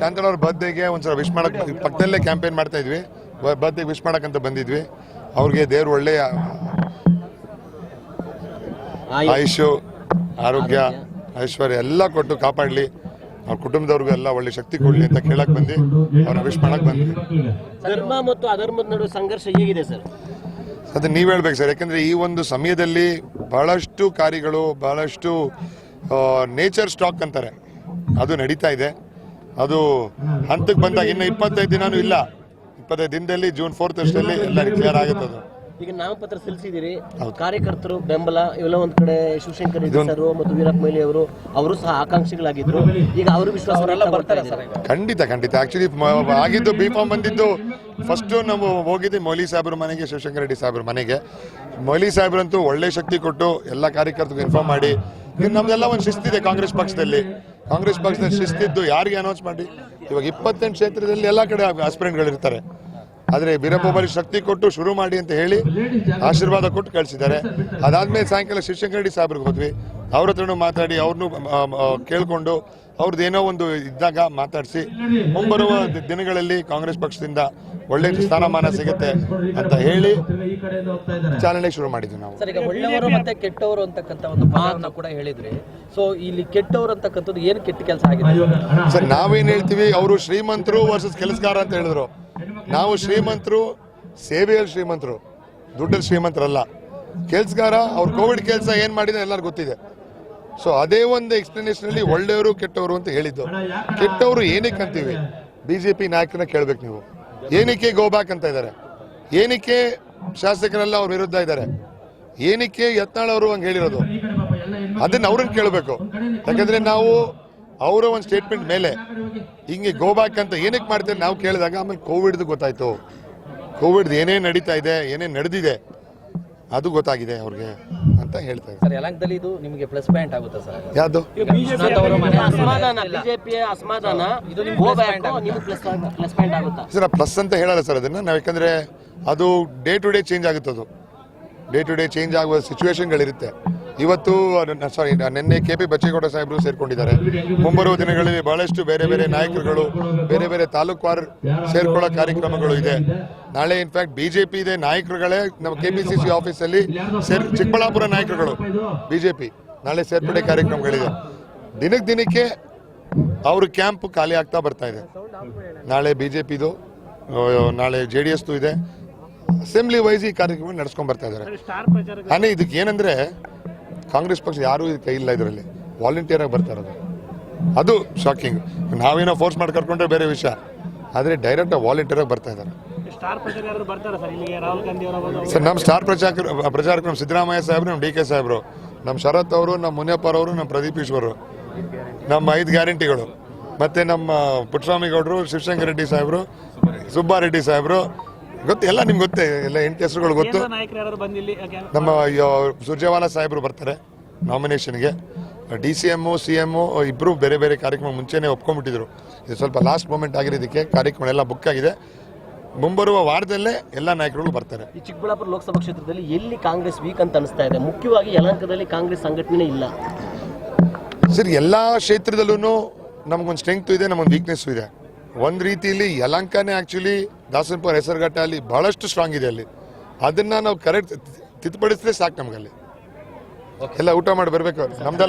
ಶಾಂತಳ ಅವ್ರ ಬರ್ತ್ಡೇಗೆ ಒಂದ್ಸಲ ವಿಶ್ ಮಾಡಕ್ ಪಕ್ಕದಲ್ಲೇ ಕ್ಯಾಂಪೇನ್ ಮಾಡ್ತಾ ಇದ್ವಿ. ಬರ್ತ್ಡೇಗೆ ವಿಶ್ ಮಾಡಕ್ಕಂತ ಬಂದಿದ್ವಿ. ಅವ್ರಿಗೆ ದೇವ್ರು ಒಳ್ಳೆ ಆಯುಷು ಆರೋಗ್ಯ ಐಶ್ವರ್ಯ ಎಲ್ಲ ಕೊಟ್ಟು ಕಾಪಾಡಲಿ. ಅವ್ರ ಕುಟುಂಬದವ್ರಿಗೂ ಎಲ್ಲ ಒಳ್ಳೆ ಶಕ್ತಿ ಕೊಡ್ಲಿ ಅಂತ ಕೇಳಕ್ ಬಂದಿ ಅವ್ರ ವಿಶ್ ಮಾಡಕ್ ಬಂದ್ವಿ. ಧರ್ಮ ಮತ್ತು ಅಧರ್ಮದ ನಡುವೆ ಸಂಘರ್ಷ ಹೇಗಿದೆ ಸರ್? ಅದು ನೀವು ಹೇಳ್ಬೇಕು ಸರ್. ಯಾಕಂದ್ರೆ ಈ ಒಂದು ಸಮಯದಲ್ಲಿ ಬಹಳಷ್ಟು ಕಾರ್ಯಗಳು ಬಹಳಷ್ಟು ನೇಚರ್ ಸ್ಟಾಕ್ ಅಂತಾರೆ. ಅದು ನಡೀತಾ ಇದೆ. ಅದು ಹಂತಕ್ಕೆ ಬಂದಾಗ ಇನ್ನು ಇಪ್ಪತ್ತೈದು ದಿನಾನು ಇಲ್ಲ. ಇಪ್ಪತ್ತೈದು ದಿನದಲ್ಲಿ ಜೂನ್ ಫೋರ್ತ್ ಅಷ್ಟರಲ್ಲಿ ಎಲ್ಲ ಕ್ಲಿಯರ್ ಆಗುತ್ತೆ ಅದು. ಈಗ ನಾಮಪತ್ರ ಸಲ್ಲಿಸಿದಿರಿ ಕಾರ್ಯಕರ್ತರು ಬೆಂಬಲ ಇವೆಲ್ಲ ಒಂದ್ ಕಡೆ ಶಿವಶಂಕರ್ ರೆಡ್ಡಿ ಸರ್ ಮತ್ತು ವೀರಪ್ಪ ಮೊಯ್ಲಿ ಅವರು ಅವರು ಸಹ ಆಕಾಂಕ್ಷಿಗಳಾಗಿದ್ರು. ಈಗ ಅವರು ವಿಶ್ವಾಸ ಬರ್ತಾರೆ ಸರ್ ಖಂಡಿತ ಖಂಡಿತ. ಆಕ್ಚುಲಿ ಆಗಿದ್ದು ಬಿ ಫಾರ್ಮ್ ಬಂದಿದ್ದು ಫಸ್ಟು ನಾವು ಹೋಗಿದ್ದೆ ಮೌಲಿ ಸಾಹೇಬ್ರ ಮನೆಗೆ ಶಿವಶಂಕರ್ ರೆಡ್ಡಿ ಸಾಹೇಬ್ರ ಮನೆಗೆ. ಮೌಲಿ ಸಾಹೇಬ್ರಂತೂ ಒಳ್ಳೆ ಶಕ್ತಿ ಕೊಟ್ಟು ಎಲ್ಲ ಕಾರ್ಯಕರ್ತರಿಗೆ ಇನ್ಫಾರ್ಮ್ ಮಾಡಿ. ನಮ್ದೆಲ್ಲ ಒಂದು ಶಿಸ್ತಿದೆ ಕಾಂಗ್ರೆಸ್ ಪಕ್ಷದಲ್ಲಿ. ಕಾಂಗ್ರೆಸ್ ಪಕ್ಷದ ಶಿಸ್ತಿದ್ದು ಯಾರಿಗೆ ಅನೌನ್ಸ್ ಮಾಡಿ? ಇವಾಗ ಇಪ್ಪತ್ತೆಂಟು ಕ್ಷೇತ್ರದಲ್ಲಿ ಎಲ್ಲ ಕಡೆ ಆಸ್ಪಿರೆಂಟ್ಗಳು ಇರ್ತಾರೆ. ಆದರೆ ಮೊಯ್ಲಿ ಶಕ್ತಿ ಕೊಟ್ಟು ಶುರು ಮಾಡಿ ಅಂತ ಹೇಳಿ ಆಶೀರ್ವಾದ ಕೊಟ್ಟು ಕಳಿಸಿದ್ದಾರೆ. ಅದಾದ್ಮೇಲೆ ಸಾಯಂಕಾಲ ಶಿವಶಂಕರ ರೆಡ್ಡಿ ಸಾಹೇಬ್ರಿಗೆ ಹೋದ್ವಿ. ಅವ್ರ ಹತ್ರನೂ ಮಾತಾಡಿ, ಅವ್ರನ್ನೂ ಕೇಳಿಕೊಂಡು ಅವ್ರದ್ದು ಏನೋ ಒಂದು ಇದ್ದಾಗ ಮಾತಾಡಿಸಿ. ಮುಂಬರುವ ದಿನಗಳಲ್ಲಿ ಕಾಂಗ್ರೆಸ್ ಪಕ್ಷದಿಂದ ಒಳ್ಳೆ ಸ್ಥಾನಮಾನ ಸಿಗುತ್ತೆ ಅಂತ ಹೇಳಿ ಚಾಲನೆ ಶುರು ಮಾಡಿದ್ವಿ ನಾವು. ಸರ್ ಈಗ ಒಳ್ಳೆಯವರು ಮತ್ತೆ ಕೆಟ್ಟವರು ಅಂತಕ್ಕಂಥ ಒಂದು ಮಾತನ್ನ ಕೂಡ ಹೇಳಿದ್ರಿ. ಸೊ ಇಲ್ಲಿ ಕೆಟ್ಟವರು ಅಂತಕ್ಕಂಥದ್ದು ಏನು ಕೆಟ್ಟ ಕೆಲಸ ಆಗಿದೆ? ಸರ್ ನಾವೇನ್ ಹೇಳ್ತೀವಿ ಅವರು ಶ್ರೀಮಂತರು ವರ್ಸಸ್ ಕೆಲಸಗಾರ ಅಂತ ಹೇಳಿದ್ರು. ನಾವು ಶ್ರೀಮಂತರು ಸೇವೆಯಲ್ಲಿ ಶ್ರೀಮಂತರು ದುಡ್ಡಲ್ಲಿ ಶ್ರೀಮಂತರಲ್ಲ. ಕೆಲಸಗಾರ ಅವ್ರ ಕೋವಿಡ್ ಕೆಲಸ ಏನ್ ಮಾಡಿದ್ರೆ ಎಲ್ಲರಿಗೂ ಗೊತ್ತಿದೆ. ಸೊ ಅದೇ ಒಂದು ಎಕ್ಸ್ಪ್ಲನೇಷನ್ ಅಲ್ಲಿ ಒಳ್ಳೆಯವರು ಕೆಟ್ಟವರು ಅಂತ ಹೇಳಿದ್ದು. ಕೆಟ್ಟವರು ಏನಕ್ಕೆ ಅಂತೀವಿ? ಬಿಜೆಪಿ ನಾಯಕನ ಕೇಳ್ಬೇಕು ನೀವು. ಏನಕ್ಕೆ ಗೋ ಬ್ಯಾಕ್ ಅಂತ ಇದ್ದಾರೆ? ಏನಕ್ಕೆ ಶಾಸಕರೆಲ್ಲ ಅವ್ರ ವಿರುದ್ಧ ಇದ್ದಾರೆ? ಏನಕ್ಕೆ ಯತ್ನಾಳ್ ಅವರು ಹಂಗೆ ಹೇಳಿರೋದು? ಅದನ್ನ ಅವ್ರನ್ನ ಕೇಳಬೇಕು. ಯಾಕಂದ್ರೆ ನಾವು ಅವರ ಒಂದು ಸ್ಟೇಟ್ಮೆಂಟ್ ಮೇಲೆ ಹಿಂಗೆ ಗೋ ಬ್ಯಾಕ್ ಅಂತ ಏನಕ್ಕೆ ಮಾಡ್ತಾರೆ ನಾವು ಕೇಳಿದಾಗ ಆಮೇಲೆ ಕೋವಿಡ್ದು ಗೊತ್ತಾಯ್ತು. ಕೋವಿಡ್ ಏನೇ ನಡೀತಾ ಇದೆ ಏನೇ ನಡೆದಿದೆ, ಅದು ಗೊತ್ತಾಗಿದೆ ಅವ್ರಿಗೆ. ಅಂತ ಹೇಳ್ತಾ ಇದ್ದಾರೆ. ಸರ್ ಯಲಂಕದಲ್ಲಿ ಇದು ನಿಮಗೆ ಪ್ಲಸ್ ಪಾಯಿಂಟ್ ಆಗುತ್ತೆ ಸರ್? ಯಾವುದು? ಅಸಮಾಧಾನ ಬಿಜೆಪಿಯ ಅಸಮಾಧಾನ. ಇದು ನಿಮ್ಗೆ ಪ್ಲಸ್ ಪ್ಲಸ್ ಪಾಯಿಂಟ್ ಆಗುತ್ತಾ? ಸರ್ ಪ್ಲಸ್ ಅಂತ ಹೇಳಲ್ಲ ಸರ್ ಅದನ್ನ. ನಾವು ಯಾಕಂದ್ರೆ ಅದು ಡೇ ಟು ಡೇ ಚೇಂಜ್ ಆಗುತ್ತೆ ಅದು ಡೇ ಟು ಡೇ ಚೇಂಜ್ ಆಗುವ ಸಿಚುವೇಶನ್ಗಳಿರುತ್ತೆ ಇವತ್ತು ಸಾರಿ ನಿನ್ನೆ ಕೆ ಪಿ ಬಚ್ಚೇಗೌಡ ಸಾಹೇಬರು ಸೇರ್ಕೊಂಡಿದ್ದಾರೆ. ಮುಂಬರುವ ದಿನಗಳಲ್ಲಿ ಬಹಳಷ್ಟು ಬೇರೆ ಬೇರೆ ನಾಯಕರುಗಳು ಬೇರೆ ಬೇರೆ ತಾಲೂಕುವಾರು ಸೇರ್ಕೊಳ್ಳೋ ಕಾರ್ಯಕ್ರಮಗಳು ಇದೆ. ನಾಳೆ ಇನ್ಫ್ಯಾಕ್ಟ್ ಬಿಜೆಪಿ ಇದೆ. ನಾಯಕರುಗಳೇ ನಮ್ಮ ಕೆ ಪಿ ಸಿ ಸಿ ಆಫೀಸಲ್ಲಿ ಸೇರ್ ಚಿಕ್ಕಬಳ್ಳಾಪುರ ನಾಯಕರುಗಳು ಬಿಜೆಪಿ ನಾಳೆ ಸೇರ್ಪಡೆ ಕಾರ್ಯಕ್ರಮಗಳಿದೆ. ದಿನಕ್ಕೆ ದಿನಕ್ಕೆ ಅವ್ರ ಕ್ಯಾಂಪ್ ಖಾಲಿ ಆಗ್ತಾ ಬರ್ತಾ ಇದೆ. ನಾಳೆ ಬಿಜೆಪಿದು ನಾಳೆ ಜೆ ಡಿ ಎಸ್ದು ಇದೆ. ಅಸೆಂಬ್ಲಿ ವೈಸ್ ಈ ಕಾರ್ಯಕ್ರಮ ನಡೆಸ್ಕೊಂಡ್ ಬರ್ತಾ ಇದ್ದಾರೆ. ಇದಕ್ಕೆ ಏನಂದ್ರೆ ಕಾಂಗ್ರೆಸ್ ಪಕ್ಷ ಯಾರು ಇದು ಕೈ ಇಲ್ಲ ಇದರಲ್ಲಿ. ವಾಲಂಟಿಯರ್ ಆಗಿ ಬರ್ತಾ ಇರೋದು. ಅದು ಶಾಕಿಂಗ್ ನಾವೇನೋ ಫೋರ್ಸ್ ಮಾಡಿ ಕರ್ಕೊಂಡ್ರೆ ಬೇರೆ ವಿಷಯ. ಆದರೆ ಡೈರೆಕ್ಟ್ ವಾಲಂಟಿಯರ್ ಆಗಿ ಬರ್ತಾ ಇದ್ದಾರೆ. ಪ್ರಚಾರಕರು ಬರ್ತಾರೆ ಸರ್? ನಮ್ಮ ಸ್ಟಾರ್ ಪ್ರಚಾರ ಪ್ರಚಾರಕ ನಮ್ಮ ಸಿದ್ದರಾಮಯ್ಯ ಸಾಹೇಬ್ರು ನಮ್ಮ ಡಿ ಕೆ ಸಾಹೇಬ್ರು ನಮ್ಮ ಶರತ್ ಅವರು ನಮ್ಮ ಮುನಿಯಪ್ಪ ಅವರು ನಮ್ಮ ಪ್ರದೀಪ್ ಈಶ್ವರು ನಮ್ಮ ಐದು ಗ್ಯಾರಂಟಿಗಳು. ಮತ್ತೆ ನಮ್ಮ ಪುಟ್ಟಸ್ವಾಮಿ ಗೌಡರು ಶಿವಶಂಕರ್ ರೆಡ್ಡಿ ಸಾಹೇಬ್ರು ಸುಬ್ಬಾರೆಡ್ಡಿ ಸಾಹೇಬ್ರು ಗೊತ್ತು ಎಲ್ಲ ನಿಮ್ಗೆ ಗೊತ್ತೆ ಎಲ್ಲ ಎಂಟು ಹೆಸರುಗಳು ಗೊತ್ತು. ಕೇಂದ್ರ ನಾಯಕರು ಯಾರು ಬಂದು ಇಲ್ಲಿ ನಮ್ಮ ಸುರ್ಜೇವಾಲಾ ಸಾಹೇಬರು ಬರ್ತಾರೆ ನಾಮಿನೇಷನ್ಗೆ D C M C M ಇಬ್ಬರು ಬೇರೆ ಬೇರೆ ಕಾರ್ಯಕ್ರಮ ಮುಂಚೆನೇ ಒಪ್ಕೊಂಡ್ಬಿಟ್ಟಿದ್ರು. ಇದು ಸ್ವಲ್ಪ ಲಾಸ್ಟ್ ಮೂಮೆಂಟ್ ಆಗಿರೋದಕ್ಕೆ ಕಾರ್ಯಕ್ರಮ ಎಲ್ಲ ಬುಕ್ ಆಗಿದೆ. ಮುಂಬರುವ ವಾರದಲ್ಲೇ ಎಲ್ಲ ನಾಯಕರುಗಳು ಬರ್ತಾರೆ. ಈ ಚಿಕ್ಕಬಳ್ಳಾಪುರ ಲೋಕಸಭಾ ಕ್ಷೇತ್ರದಲ್ಲಿ ಎಲ್ಲಿ ಕಾಂಗ್ರೆಸ್ ವೀಕ್ ಅಂತ ಅನಿಸ್ತಾ ಇದೆ? ಮುಖ್ಯವಾಗಿ ಯಲಹಂಕದಲ್ಲಿ ಕಾಂಗ್ರೆಸ್ ಸಂಘಟನೆ ಇಲ್ಲ. ಸರ್ ಎಲ್ಲ ಕ್ಷೇತ್ರದಲ್ಲೂ ನಮಗೊಂದು ಸ್ಟ್ರೆಂಗ್ತು ಇದೆ ನಮಗೊಂದು ವೀಕ್ನೆಸ್ಸು ಇದೆ. ಒಂದು ರೀತಿಯಲ್ಲಿ ಯಲಹಂಕನೇ ಆ್ಯಕ್ಚುಲಿ ದಾಸನಪುರ ಹೆಸರುಘಟ್ಟ ಅಲ್ಲಿ ಬಹಳಷ್ಟು ಸ್ಟ್ರಾಂಗ್ ಇದೆ ಅಲ್ಲಿ. ಅದನ್ನ ನಾವು ಕರೆಕ್ಟ್ ತಿದ್ದುಪಡಿಸಿದ್ರೆ ಸಾಕು ನಮಗಲ್ಲಿ. ಎಲ್ಲ ಊಟ ಮಾಡಿ ಬರಬೇಕು ನಮ್ದೆಲ್ಲ